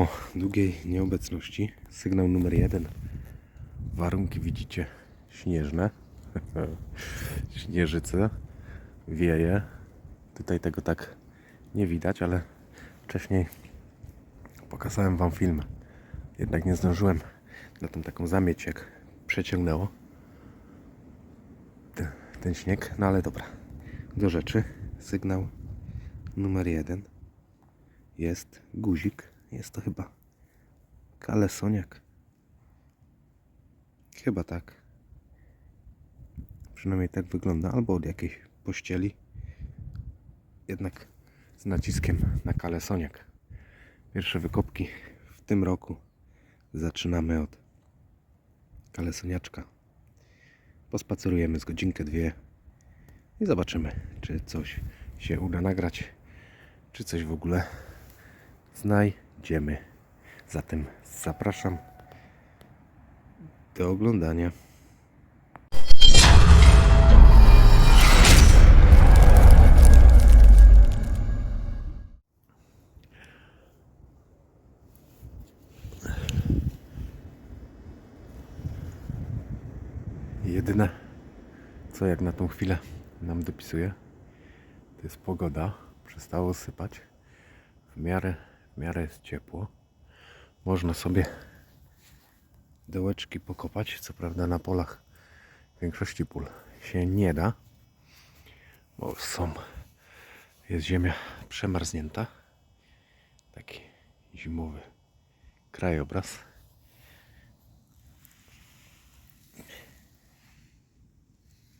po długiej nieobecności sygnał numer jeden. Warunki widzicie śnieżne. Śnieżyce. Wieje. Tutaj tego tak nie widać, ale wcześniej pokazałem wam film. Jednak nie zdążyłem na tą taką zamieć jak przeciągnęło ten, ten śnieg. No ale dobra. Do rzeczy. Sygnał numer jeden jest guzik. Jest to chyba kalesoniak. Chyba tak. Przynajmniej tak wygląda. Albo od jakiejś pościeli. Jednak z naciskiem na kalesoniak. Pierwsze wykopki w tym roku zaczynamy od kalesoniaczka. Pospacerujemy z godzinkę, dwie i zobaczymy, czy coś się uda nagrać, czy coś w ogóle znajdziemy. Zatem zapraszam do oglądania. Jedyne, co jak na tą chwilę nam dopisuje, to jest pogoda. Przestało sypać. W miarę, w miarę jest ciepło. Można sobie dołeczki pokopać. Co prawda na polach większości pól się nie da, bo są, jest ziemia przemarznięta. Taki zimowy krajobraz.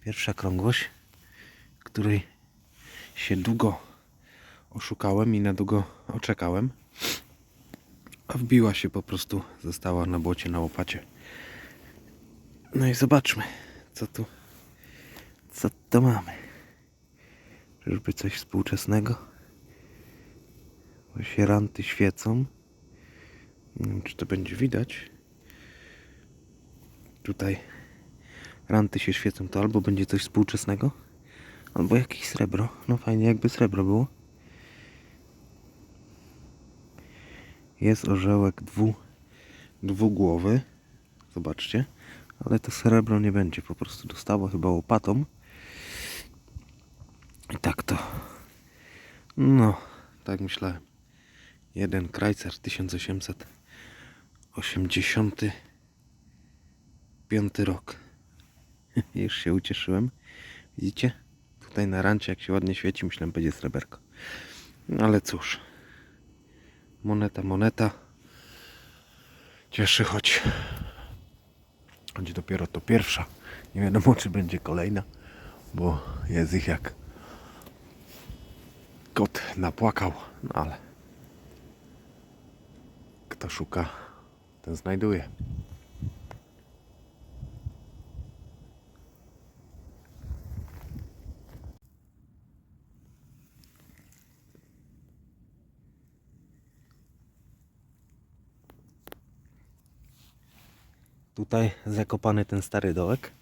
Pierwsza krągłość, której się długo oszukałem i na długo oczekałem. A wbiła się po prostu, została na błocie na łopacie. No i zobaczmy, co tu, co to mamy. Czyżby coś współczesnego? Bo się ranty świecą. Nie wiem, czy to będzie widać. Tutaj ranty się świecą, to albo będzie coś współczesnego, albo jakieś srebro. No fajnie, jakby srebro było. Jest orzełek dwu, dwugłowy. Zobaczcie. Ale to srebro nie będzie. Po prostu dostało chyba łopatą. I tak to. No, tak myślałem. Jeden Krajcar 1885 rok. Już się ucieszyłem. Widzicie? Tutaj na rancie jak się ładnie świeci, myślałem będzie sreberko. No ale cóż. Moneta, moneta. Cieszy, choć choć dopiero to pierwsza. Nie wiadomo, czy będzie kolejna, bo jest ich jak kot napłakał. No ale kto szuka, ten znajduje. Tutaj zakopany ten stary dołek.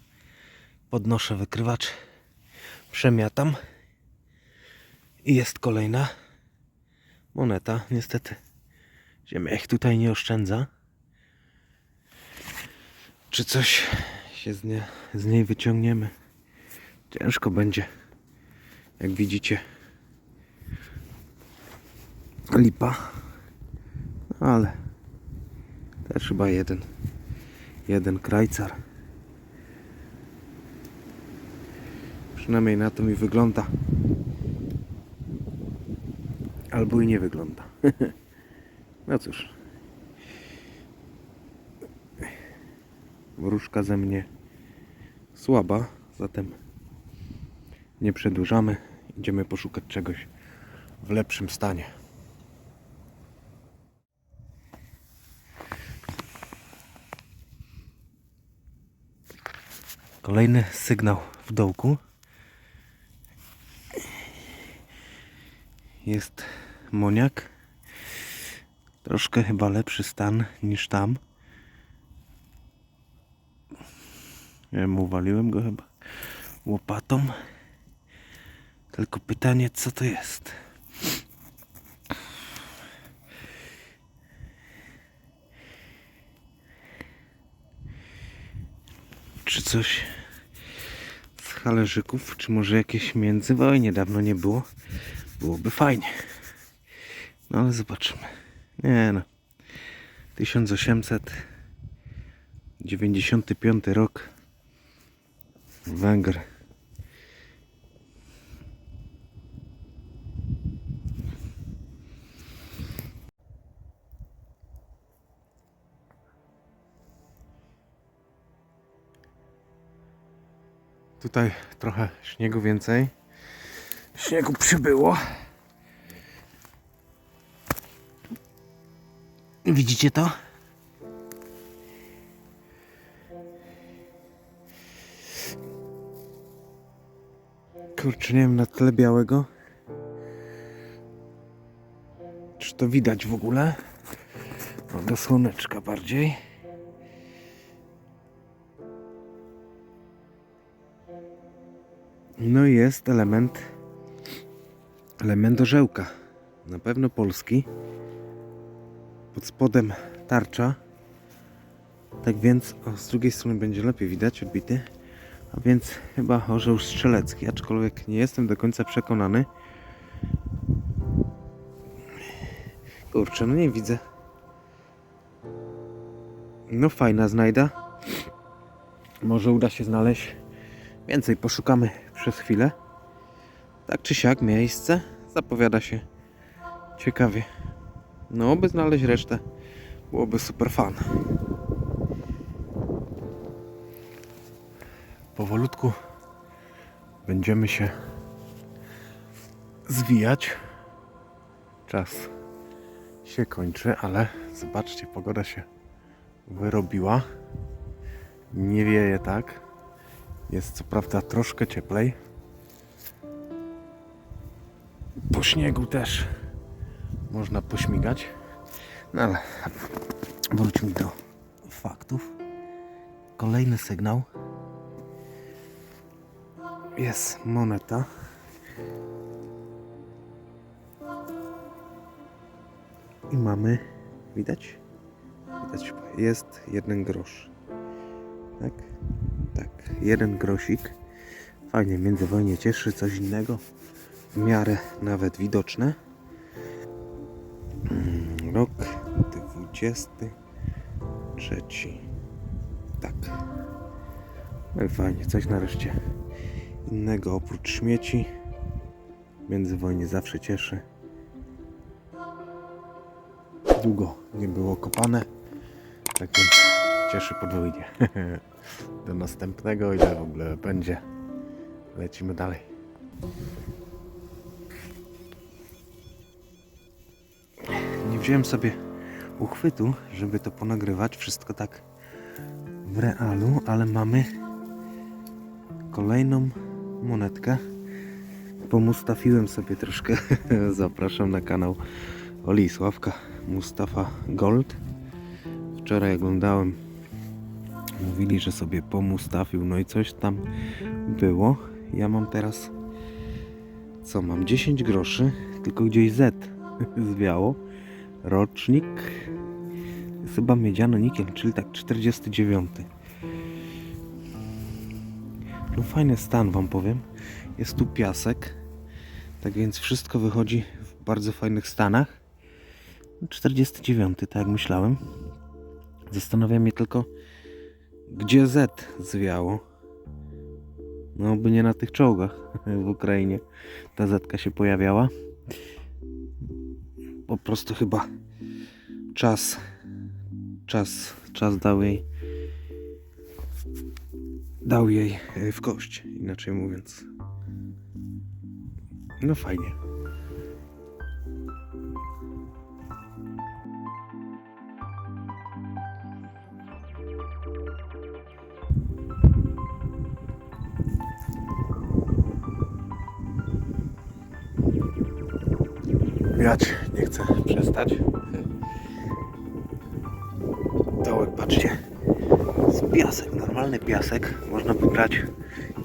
Podnoszę wykrywacz, przemiatam i jest kolejna moneta. Niestety ziemia ich tutaj nie oszczędza. Czy coś się z, nie, z niej wyciągniemy? Ciężko będzie. Jak widzicie, lipa, ale też chyba jeden jeden krajcar. Przynajmniej na to mi wygląda. Albo i nie wygląda. no cóż. Wróżka ze mnie słaba, zatem nie przedłużamy. Idziemy poszukać czegoś w lepszym stanie. Kolejny sygnał w dołku. Jest moniak. Troszkę chyba lepszy stan niż tam. Nie wiem, uwaliłem go chyba łopatą. Tylko pytanie, co to jest? Czy coś z halerzyków, czy może jakieś międzywojnie dawno nie było. Byłoby fajnie. No ale zobaczymy. Nie no. 1895 rok. Węgry. Tutaj trochę śniegu więcej. Śniegu przybyło. Widzicie to? Kurczę, nie wiem na tle białego. Czy to widać w ogóle? No, do słoneczka bardziej. No i jest element element orzełka. Na pewno polski. Pod spodem tarcza. Tak więc o, z drugiej strony będzie lepiej widać odbity. A więc chyba orzeł strzelecki, aczkolwiek nie jestem do końca przekonany. Kurczę, no nie widzę. No fajna znajda. Może uda się znaleźć więcej. Poszukamy przez chwilę. Tak czy siak miejsce zapowiada się ciekawie. No, by znaleźć resztę byłoby super fan. Powolutku będziemy się zwijać. Czas się kończy, ale zobaczcie, pogoda się wyrobiła. Nie wieje tak. Jest co prawda troszkę cieplej. Po śniegu też można pośmigać. No ale wróćmy do faktów. Kolejny sygnał. Jest moneta. I mamy, widać? Widać, jest jeden grosz. Tak? Tak, jeden grosik. Fajnie, międzywojnie cieszy, coś innego. W miarę nawet widoczne. Mm, Rok 23. Tak. Fajnie, coś nareszcie innego oprócz śmieci. Międzywojnie zawsze cieszy. Długo nie było kopane. Tak więc cieszy podwójnie. Do następnego, ile w ogóle będzie. Lecimy dalej. Nie wziąłem sobie uchwytu, żeby to ponagrywać. Wszystko tak w realu, ale mamy kolejną monetkę. Pomustafiłem sobie troszkę. Zapraszam na kanał Olisławka Mustafa Gold. Wczoraj oglądałem. Mówili, że sobie pomustafił, no i coś tam było. Ja mam teraz co mam? 10 groszy, tylko gdzieś Z zwiało. Rocznik chyba miedziano nikiel, czyli tak 49. No fajny stan wam powiem. Jest tu piasek. Tak więc wszystko wychodzi w bardzo fajnych stanach. 49, tak jak myślałem. Zastanawia mnie tylko, gdzie Z zwiało. No, by nie na tych czołgach w Ukrainie ta zetka się pojawiała. Po prostu chyba czas, czas, czas dał jej, dał jej e, w kość, inaczej mówiąc. No fajnie. Wiać nie chcę przestać. Dołek, patrzcie. Piasek, normalny piasek. Można by brać,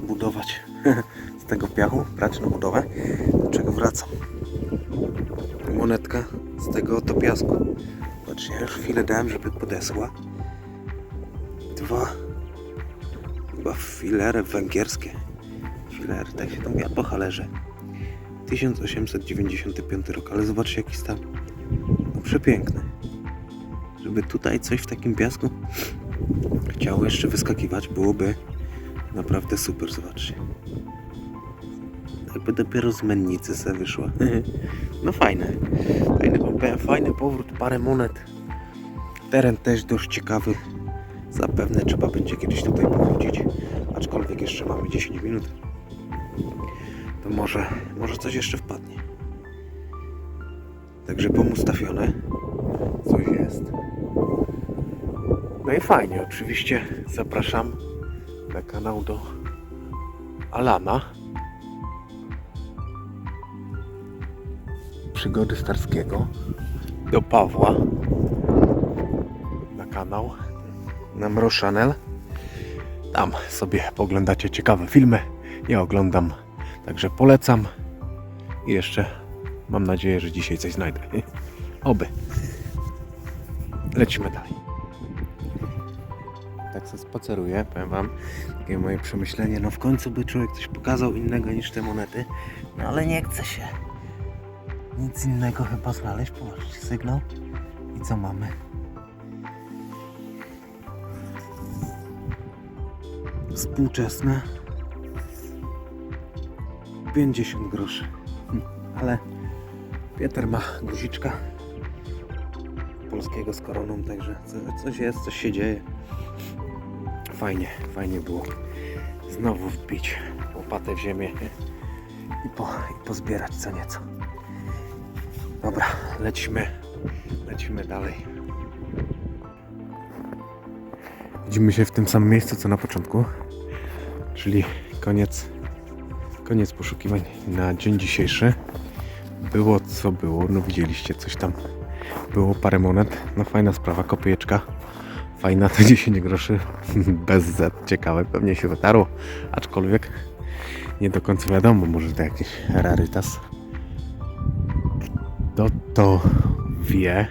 budować z tego piachu, brać na budowę. Do czego wracam? Monetka z tego oto piasku. Patrzcie, już chwilę dałem, żeby podesła. Dwa chyba filery węgierskie. Filery, tak się to mówi, po halerze. 1895 rok, ale zobaczcie jaki stan. No przepiękny. Żeby tutaj coś w takim piasku chciało jeszcze wyskakiwać, byłoby naprawdę super, zobaczcie. Jakby dopiero z mennicy se wyszła. No fajne. Fajny, fajny powrót, parę monet. Teren też dość ciekawy. Zapewne trzeba będzie kiedyś tutaj pochodzić. Aczkolwiek jeszcze mamy 10 minut. To może, może coś jeszcze wpadnie. Także pomustawione. Coś jest. No i fajnie, oczywiście zapraszam na kanał do Alana. Przygody Starskiego. Do Pawła. Na kanał. Na Mro Channel. Tam sobie poglądacie ciekawe filmy. Ja oglądam, także polecam. I jeszcze mam nadzieję, że dzisiaj coś znajdę. Oby. Lecimy dalej. Tak sobie spaceruję, powiem wam, takie moje przemyślenie. No w końcu by człowiek coś pokazał innego niż te monety. No ale nie chce się. Nic innego chyba znaleźć. Popatrzcie, sygnał. I co mamy? Współczesne. 50 groszy. Hm, Ale Pieter ma guziczka polskiego z koroną, także co- coś jest, coś się dzieje. Fajnie, fajnie było znowu wbić łopatę w ziemię i, po, i pozbierać co nieco. Dobra, lecimy, lecimy dalej. Widzimy się w tym samym miejscu co na początku, czyli koniec, koniec poszukiwań na dzień dzisiejszy. Było co było, no widzieliście coś tam było parę monet. No fajna sprawa, kopyjeczka. Fajna to 10 groszy. Bez Z. Ciekawe, pewnie się wytarło. Aczkolwiek nie do końca wiadomo, może to jakiś rarytas. Kto to wie?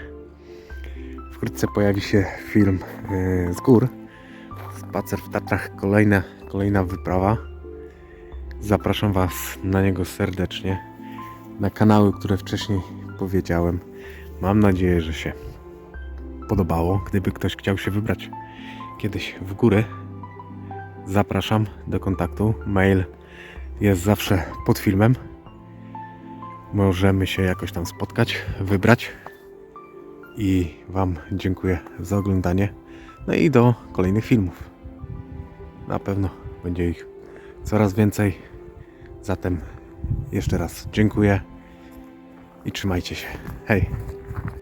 Wkrótce pojawi się film yy, z gór. Spacer w Tatrach, kolejna, kolejna wyprawa. Zapraszam Was na niego serdecznie. Na kanały, które wcześniej powiedziałem. Mam nadzieję, że się podobało. Gdyby ktoś chciał się wybrać kiedyś w góry, zapraszam do kontaktu. Mail jest zawsze pod filmem. Możemy się jakoś tam spotkać, wybrać. I Wam dziękuję za oglądanie. No i do kolejnych filmów. Na pewno będzie ich coraz więcej. Zatem jeszcze raz dziękuję i trzymajcie się. Hej!